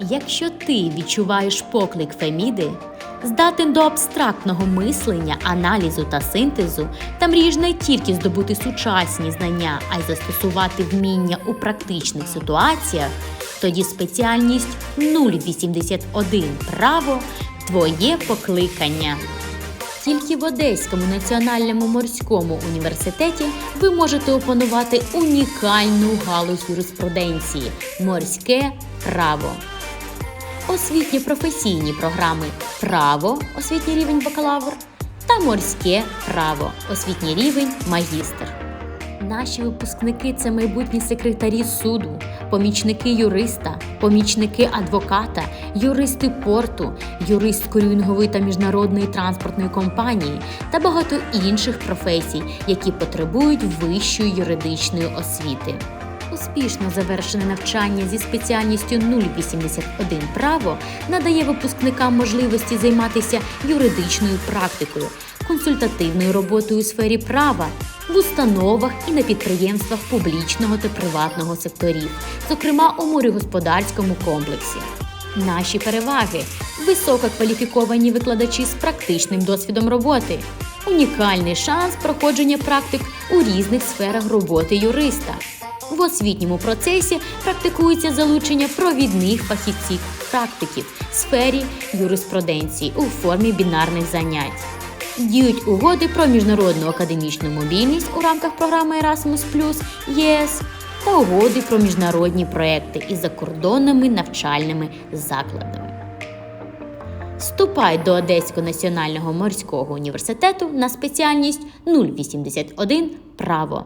Якщо ти відчуваєш поклик Феміди, здатен до абстрактного мислення, аналізу та синтезу, та мрієш не тільки здобути сучасні знання, а й застосувати вміння у практичних ситуаціях, тоді спеціальність 081 право твоє покликання. Тільки в Одеському національному морському університеті ви можете опанувати унікальну галузь юриспруденції морське право. Освітньо-професійні програми Право, освітній рівень бакалавр та морське право, освітній рівень магістр. Наші випускники це майбутні секретарі суду, помічники юриста, помічники адвоката, юристи порту, юрист корюнгової та міжнародної транспортної компанії та багато інших професій, які потребують вищої юридичної освіти. Успішно завершене навчання зі спеціальністю 081 право надає випускникам можливості займатися юридичною практикою, консультативною роботою у сфері права, в установах і на підприємствах публічного та приватного секторів, зокрема у морегосподарському комплексі. Наші переваги висококваліфіковані викладачі з практичним досвідом роботи, унікальний шанс проходження практик у різних сферах роботи юриста. В освітньому процесі практикується залучення провідних фахівців практиків в сфері юриспруденції у формі бінарних занять. Діють угоди про міжнародну академічну мобільність у рамках програми Erasmus ЄС та угоди про міжнародні проекти із закордонними навчальними закладами. Вступай до Одеського національного морського університету на спеціальність 081 право.